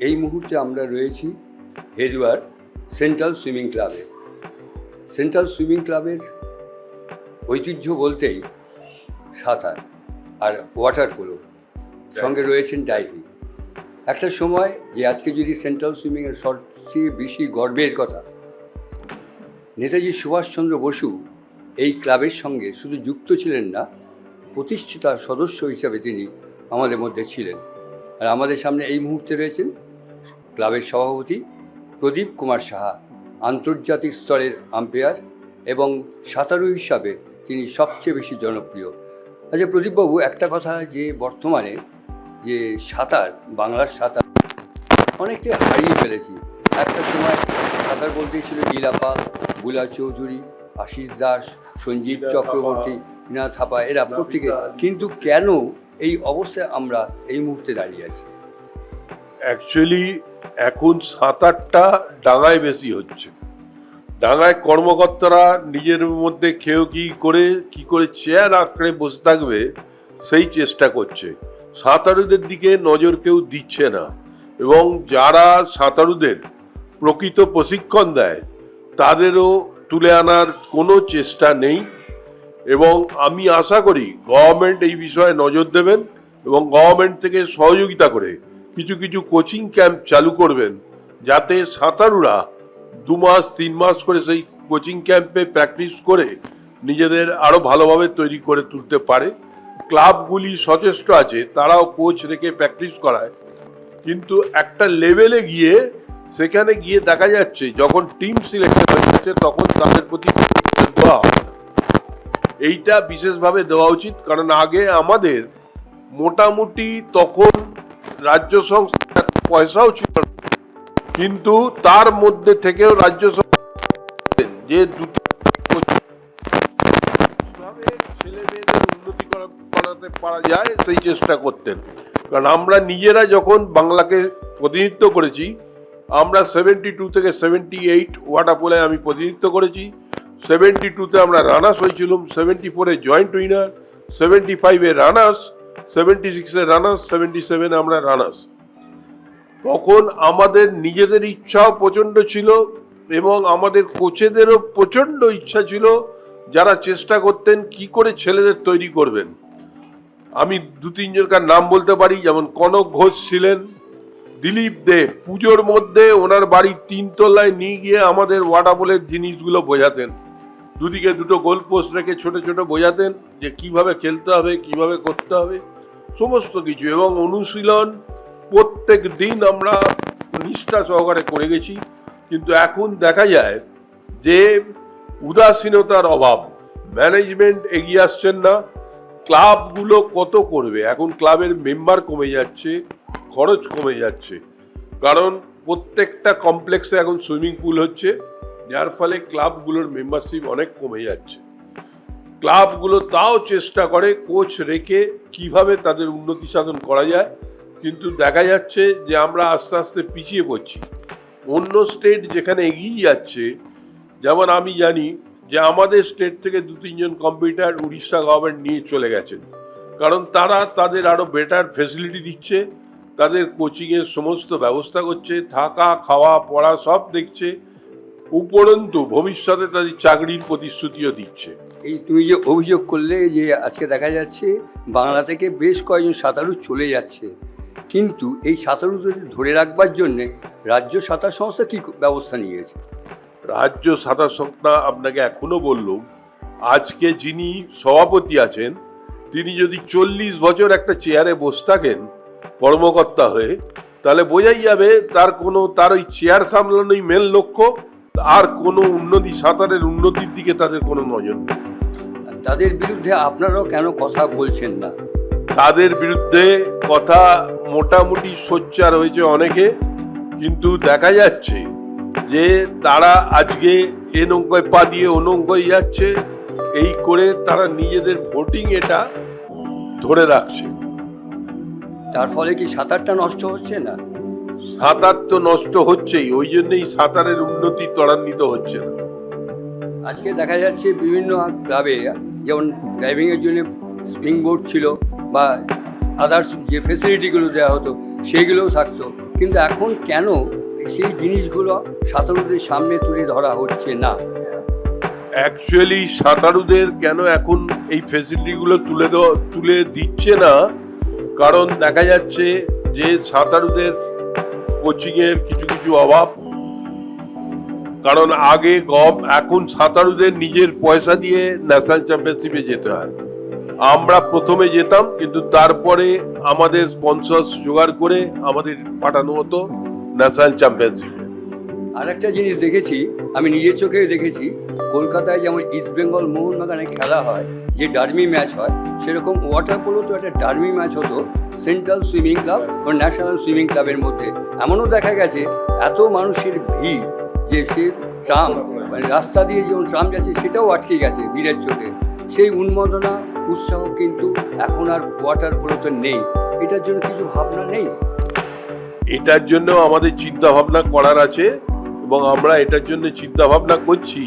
এই মুহূর্তে আমরা রয়েছি হেজুয়ার সেন্ট্রাল সুইমিং ক্লাবে। সেন্ট্রাল সুইমিং ক্লাবের ঐতিহ্য বলতেই সাঁতার আর ওয়াটার পোলো সঙ্গে রয়েছেন ডাইভিং। একটা সময় যে আজকে যদি সেন্ট্রাল সুইমিংয়ের সবচেয়ে বেশি গর্বের কথা নেতাজি সুভাষচন্দ্র বসু এই ক্লাবের সঙ্গে শুধু যুক্ত ছিলেন না প্রতিষ্ঠিতা সদস্য হিসাবে তিনি আমাদের মধ্যে ছিলেন। আর আমাদের সামনে এই মুহূর্তে রয়েছেন ক্লাবের সভাপতি প্রদীপ কুমার সাহা আন্তর্জাতিক স্তরের আম্পায়ার এবং সাঁতারু হিসাবে তিনি সবচেয়ে বেশি জনপ্রিয়। আচ্ছা প্রদীপবাবু একটা কথা যে বর্তমানে যে সাঁতার বাংলার সাঁতার অনেকটাই হারিয়ে ফেলেছি। একটা সময় সাঁতার বলতেই ছিল লীলা পাল বুলা চৌধুরী আশিস দাস সঞ্জীব চক্রবর্তী না থাপা এরা প্রত্যেকে কিন্তু কেন এই অবস্থায় আমরা এই মুহূর্তে দাঁড়িয়ে আছি? অ্যাকচুয়ালি এখন সাঁতারটা ডাঙায় বেশি হচ্ছে। ডাঙায় কর্মকর্তারা নিজের মধ্যে খেয়েও কি করে কি করে চেয়ার আঁকড়ে বসে থাকবে, সেই চেষ্টা করছে। সাঁতারুদের দিকে নজর কেউ দিচ্ছে না এবং যারা সাঁতারুদের প্রকৃত প্রশিক্ষণ দেয়, তাদেরও তুলে আনার কোনো চেষ্টা নেই এবং আমি আশা করি গভর্নমেন্ট এই বিষয়ে নজর দেবেন এবং গভর্নমেন্ট থেকে সহযোগিতা করে কিছু কিছু কোচিং ক্যাম্প চালু করবেন, যাতে সাঁতারুরা দু মাস, তিন মাস করে সেই কোচিং ক্যাম্পে প্র্যাকটিস করে নিজেদের আরও ভালোভাবে তৈরি করে তুলতে পারে। ক্লাবগুলি সচেষ্ট আছে, তারাও কোচ রেখে প্র্যাকটিস করায়। কিন্তু একটা লেভেলে গিয়ে, সেখানে গিয়ে দেখা যাচ্ছে, যখন টিম সিলেক্টেড হয়ে যাচ্ছে, তখন তাদের প্রতি দেওয়া এইটা বিশেষভাবে দেওয়া উচিত, কারণ আগে আমাদের মোটামুটি তখন রাজ্য সংস্থা পয়সাও ছিল কিন্তু তার মধ্যে থেকেও রাজ্য যে দুটি ছেলে মেয়েদের উন্নতি পারা যায় সেই চেষ্টা করতেন। কারণ আমরা নিজেরা যখন বাংলাকে প্রতিনিধিত্ব করেছি, আমরা সেভেন্টি টু থেকে সেভেন্টি এইট ওয়াটাপোলে আমি প্রতিনিধিত্ব করেছি সেভেন্টি টুতে আমরা রানার্স হয়েছিলাম সেভেন্টি ফোরে জয়েন্ট উইনার সেভেন্টি ফাইভে রানার্স সেভেন্টি সিক্সে রানার্স সেভেন্টি সেভেনে আমরা রানার্স তখন আমাদের নিজেদের ইচ্ছাও প্রচণ্ড ছিল এবং আমাদের কোচেদেরও প্রচণ্ড ইচ্ছা ছিল যারা চেষ্টা করতেন কি করে ছেলেদের তৈরি করবেন। আমি দু তিনজনকার নাম বলতে পারি, যেমন কনক ঘোষ ছিলেন, দিলীপ দে, পুজোর মধ্যে ওনার বাড়ির তিনতলায় নিয়ে গিয়ে আমাদের ওয়াটাবলের জিনিসগুলো বোঝাতেন। দুদিকে দুটো গোল পোস্ট রেখে ছোট ছোট বোঝাতেন যে কীভাবে খেলতে হবে, কীভাবে করতে হবে, সমস্ত কিছু। এবং অনুশীলন প্রত্যেক দিন আমরা নিষ্ঠা সহকারে করে গেছি। কিন্তু এখন দেখা যায় যে উদাসীনতার অভাব। ম্যানেজমেন্ট এগিয়ে আসছেন না। ক্লাবগুলো কত করবে? এখন ক্লাবের মেম্বার কমে যাচ্ছে, খরচ কমে যাচ্ছে। কারণ প্রত্যেকটা কমপ্লেক্সে এখন সুইমিং পুল হচ্ছে। যার ফলে ক্লাবগুলোর মেম্বারশিপ অনেক কমে যাচ্ছে। ক্লাবগুলো তাও চেষ্টা করে কোচ রেখে কীভাবে তাদের উন্নতি সাধন করা যায়, কিন্তু দেখা যাচ্ছে যে আমরা আস্তে আস্তে পিছিয়ে পড়ছি। অন্য স্টেট যেখানে এগিয়ে যাচ্ছে, যেমন আমি জানি যে আমাদের স্টেট থেকে দু তিনজন কম্পিউটার উড়িষ্যা গভর্নমেন্ট নিয়ে চলে গেছেন। কারণ তারা তাদের আরও বেটার ফেসিলিটি দিচ্ছে, তাদের কোচিংয়ের সমস্ত ব্যবস্থা করছে, থাকা, খাওয়া, পড়া সব দেখছে উপরন্তু ভবিষ্যতে তাদের চাকরির প্রতিশ্রুতিও দিচ্ছে। এই তুমি যে অভিযোগ করলে যে আজকে দেখা যাচ্ছে বাংলা থেকে বেশ কয়েকজন সাঁতারু চলে যাচ্ছে। কিন্তু এই সাঁতারুদের ধরে রাখবার জন্যে রাজ্য সাঁতার সংস্থা কী ব্যবস্থা নিয়েছে? রাজ্য সাঁতার সংস্থা আপনাকে এখনও বললুম আজকে যিনি সভাপতি আছেন তিনি যদি চল্লিশ বছর একটা চেয়ারে বসে থাকেন কর্মকর্তা হয়ে তাহলে বোঝাই যাবে তার কোনো তার ওই চেয়ার সামলানোই মেন লক্ষ্য আর কোনো উন্নতি সাঁতারের উন্নতির দিকে তাদের কোনো নজর নেই। তাদের বিরুদ্ধে আপনারাও কেন কথা বলছেন না? তাদের বিরুদ্ধে কথা মোটামুটি সোচ্চার হয়েছে অনেকে কিন্তু দেখা যাচ্ছে যে তারা আজকে এ নৌকায় পা দিয়ে ও নৌকায় যাচ্ছে এই করে তারা নিজেদের ভোটিং এটা ধরে রাখছে। তার ফলে কি সাঁতারটা নষ্ট হচ্ছে না? সাঁতার তো নষ্ট হচ্ছেই ওই জন্যই সাঁতারের উন্নতি ত্বরান্বিত হচ্ছে না। আজকে দেখা যাচ্ছে বিভিন্ন ক্লাবে যেমন ড্রাইভিংয়ের জন্য স্প্রিং বোর্ড ছিল বা আদার্স যে ফেসিলিটিগুলো দেওয়া হতো সেইগুলোও থাকতো। কিন্তু এখন কেন সেই জিনিসগুলো সাঁতারুদের সামনে তুলে ধরা হচ্ছে না? অ্যাকচুয়ালি সাঁতারুদের কেন এখন এই ফেসিলিটিগুলো তুলে তুলে দিচ্ছে না? কারণ দেখা যাচ্ছে যে সাঁতারুদের কোচিংয়ের কিছু কিছু অভাব। কারণ আগে গম এখন সাঁতারুদের নিজের পয়সা দিয়ে ন্যাশনাল চ্যাম্পিয়নশিপে যেতে হয়। আমরা প্রথমে যেতাম, কিন্তু তারপরে আমাদের স্পন্সর্স জোগাড় করে আমাদের পাঠানো হতো ন্যাশনাল চ্যাম্পিয়নশিপে। আর একটা জিনিস দেখেছি, আমি নিজের চোখে দেখেছি, কলকাতায় যেমন ইস্ট বেঙ্গল মোহনবাগানে খেলা হয়, যে ডার্মি ম্যাচ হয়, সেরকম ওয়াটার পোলো তো একটা ডার্মি ম্যাচ হতো সেন্ট্রাল সুইমিং ক্লাব ও ন্যাশনাল সুইমিং ক্লাবের মধ্যে। এমনও দেখা গেছে, এত মানুষের ভিড় যে সে ট্রাম মানে রাস্তা দিয়ে যেমন ট্রাম যাচ্ছে, সেটাও আটকে গেছে ভিড়ের চোখে সেই উন্মাদনা, উৎসাহ কিন্তু এখন আর ওয়াটার পোলোতে নেই। এটার জন্য কিছু ভাবনা নেই? এটার জন্য আমাদের চিন্তা ভাবনা করার আছে এবং আমরা এটার জন্য চিন্তা ভাবনা করছি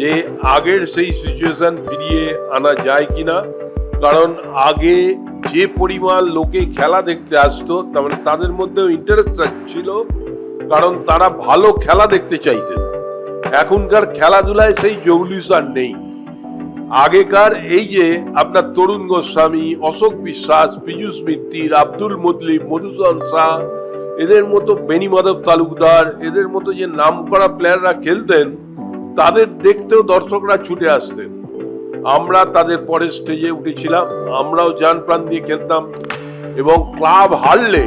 যে আগের সেই সিচুয়েশন ফিরিয়ে আনা যায় কিনা। কারণ আগে যে পরিমাণ লোকে খেলা দেখতে আসতো, তার মানে তাদের মধ্যেও ইন্টারেস্ট ছিল, কারণ তারা ভালো খেলা দেখতে চাইতেন। এখনকার খেলাধুলায় সেই জৌলিস আর নেই। আগেকার এই যে আপনার তরুণ গোস্বামী, অশোক বিশ্বাস, পীযুষ মিত্তির আব্দুল মতলিব মধুসূদন শাহ, এদের মতো বেনি মাধব তালুকদার, এদের মতো যে নাম করা প্লেয়াররা খেলতেন, তাদের দেখতেও দর্শকরা ছুটে আসতেন। আমরা তাদের পরে স্টেজে উঠেছিলাম, আমরাও যান প্রাণ দিয়ে খেলতাম এবং ক্লাব হারলে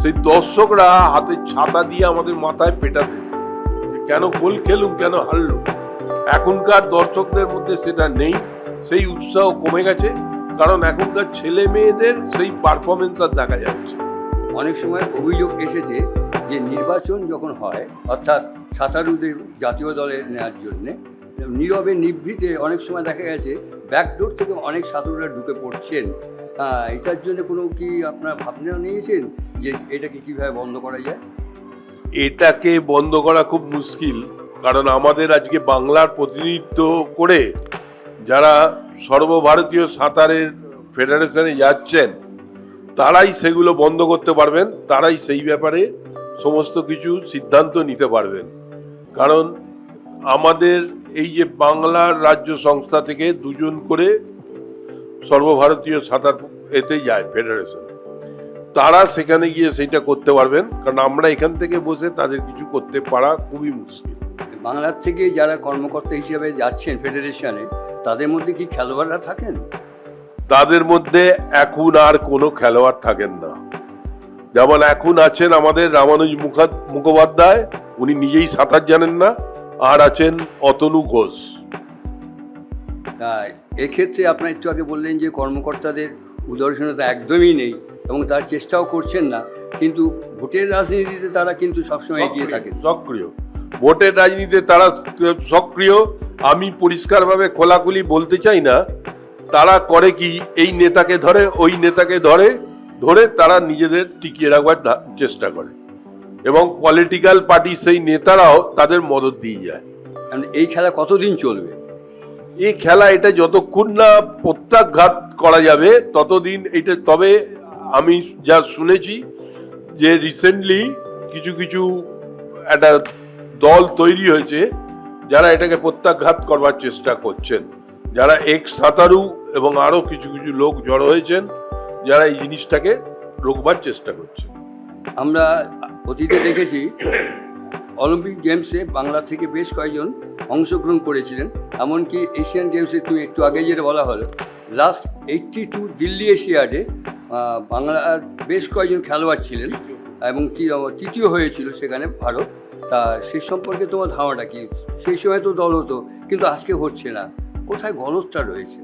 সেই দর্শকরা হাতে ছাতা দিয়ে আমাদের মাথায় পেটাতেন যে কেন গোল খেলুম, কেন হারলুম। এখনকার দর্শকদের মধ্যে সেটা নেই, সেই উৎসাহ কমে গেছে, কারণ এখনকার ছেলে মেয়েদের সেই পারফরমেন্স আর দেখা যাচ্ছে অনেক সময় অভিযোগ এসেছে যে নির্বাচন যখন হয়, অর্থাৎ সাঁতারুদের জাতীয় দলে নেওয়ার জন্যে নীরবে নিভৃতে অনেক সময় দেখা গেছে ব্যাকডোর থেকে অনেক সাধুরা ঢুকে পড়ছেন। আহ, এটার জন্য কোনো কি আপনার ভাবনা নিয়েছেন যে এটাকে কীভাবে বন্ধ করা যায়? এটাকে বন্ধ করা খুব মুশকিল কারণ আমাদের আজকে বাংলার প্রতিনিধিত্ব করে যারা সর্বভারতীয় সাঁতারের ফেডারেশনে যাচ্ছেন তারাই সেগুলো বন্ধ করতে পারবেন তারাই সেই ব্যাপারে সমস্ত কিছু সিদ্ধান্ত নিতে পারবেন। কারণ আমাদের এই যে বাংলার রাজ্য সংস্থা থেকে দুজন করে সর্বভারতীয় সাঁতার এতে যায় ফেডারেশন তারা সেখানে গিয়ে সেইটা করতে পারবেন কারণ আমরা এখান থেকে বসে তাদের কিছু করতে পারা খুবই মুশকিল। বাংলার থেকে যারা কর্মকর্তা হিসেবে যাচ্ছেন ফেডারেশনে তাদের মধ্যে কি খেলোয়াড়রা থাকেন? তাদের মধ্যে এখন আর কোনো খেলোয়াড় থাকেন না। যেমন এখন আছেন আমাদের রামানুজ মুখা- মুখোপাধ্যায় উনি নিজেই সাঁতার জানেন না। আর আছেন অতনু ঘোষ। তাই এক্ষেত্রে আপনার একটু আগে বললেন যে কর্মকর্তাদের উদাসীনতা একদমই নেই এবং তার চেষ্টাও করছেন না কিন্তু ভোটের রাজনীতিতে তারা কিন্তু সবসময় এগিয়ে থাকেন। সক্রিয়। ভোটের রাজনীতিতে তারা সক্রিয় আমি পরিষ্কারভাবে খোলাখুলি বলতে চাই না তারা করে কি এই নেতাকে ধরে ওই নেতাকে ধরে ধরে তারা নিজেদের টিকিয়ে রাখবার চেষ্টা করে। এবং পলিটিক্যাল পার্টি সেই নেতারাও তাদের মদত দিয়ে যায়। এই খেলা কতদিন চলবে? এই খেলা এটা যতক্ষণ না প্রত্যাঘাত করা যাবে ততদিন এটা তবে আমি যা শুনেছি যে রিসেন্টলি কিছু কিছু একটা দল তৈরি হয়েছে যারা এটাকে প্রত্যাঘাত করবার চেষ্টা করছেন। যারা এক সাঁতারু এবং আরও কিছু কিছু লোক জড়ো হয়েছেন যারা এই জিনিসটাকে রোকবার চেষ্টা করছে আমরা অতীতে দেখেছি, অলিম্পিক গেমসে বাংলা থেকে বেশ কয়েকজন অংশগ্রহণ করেছিলেন। এমনকি এশিয়ান গেমসে তুমি একটু আগে যেটা বলা হলো লাস্ট এইটটি টু দিল্লি এশিয়াডে বাংলার বেশ কয়েকজন খেলোয়াড় ছিলেন এবং তৃতীয় হয়েছিল সেখানে ভারত। তা সে সম্পর্কে তোমার ধারণাটা কি? সেই সময় তো দল হতো, কিন্তু আজকে হচ্ছে না। কোথায় গলতটা রয়েছে?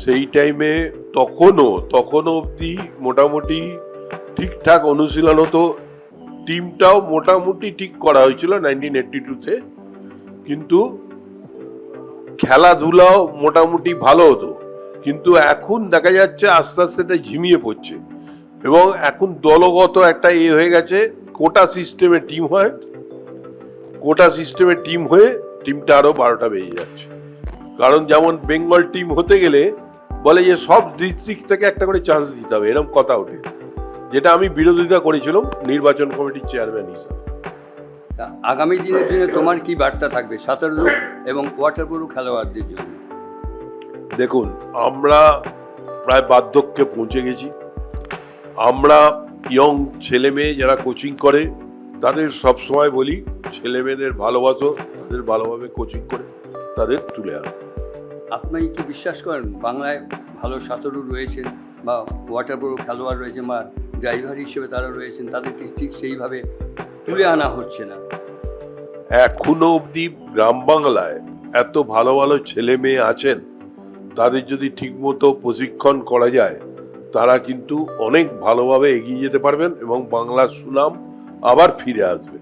সেই টাইমে তখনও তখনও অবধি মোটামুটি ঠিকঠাক অনুশীলন হতো। টিমটাও মোটামুটি ঠিক করা হয়েছিল নাইনটিন এইটটি টুতে। কিন্তু খেলাধুলাও মোটামুটি ভালো হতো। কিন্তু এখন দেখা যাচ্ছে আস্তে আস্তে এটা ঝিমিয়ে পড়ছে। এবং এখন দলগত একটা এ হয়ে গেছে, কোটা সিস্টেমে টিম হয়। কোটা সিস্টেমে টিম হয়ে টিমটা আরও বারোটা বেজে যাচ্ছে। কারণ যেমন বেঙ্গল টিম হতে গেলে বলে যে সব ডিস্ট্রিক্ট থেকে একটা করে চান্স দিতে হবে, এরকম কথা ওঠে। যেটা আমি বিরোধিতা করেছিলাম নির্বাচন কমিটির চেয়ারম্যান হিসাবে। আগামী দিনের জন্য তোমার কি বার্তা থাকবে সাঁতারু এবং ওয়াটার খেলোয়াড়দের জন্য? দেখুন আমরা প্রায় বার্ধক্যে পৌঁছে গেছি। আমরা ইয়ং ছেলে মেয়ে যারা কোচিং করে তাদের সব সময় বলি ছেলে মেয়েদের ভালোবাসো তাদের ভালোভাবে কোচিং করে তাদের তুলে আনো। আপনি কি বিশ্বাস করেন বাংলায় ভালো সাঁতারু রয়েছেন বা ওয়াটার খেলোয়াড় রয়েছে বা ড্রাইভার হিসেবে তারা রয়েছেন, তাদেরকে ঠিক সেইভাবে তুলে আনা হচ্ছে না। এখনও অবধি গ্রাম বাংলায় এত ভালো ভালো ছেলে মেয়ে আছেন, তাদের যদি ঠিকমতো প্রশিক্ষণ করা যায়, তারা কিন্তু অনেক ভালোভাবে এগিয়ে যেতে পারবেন এবং বাংলার সুনাম আবার ফিরে আসবে।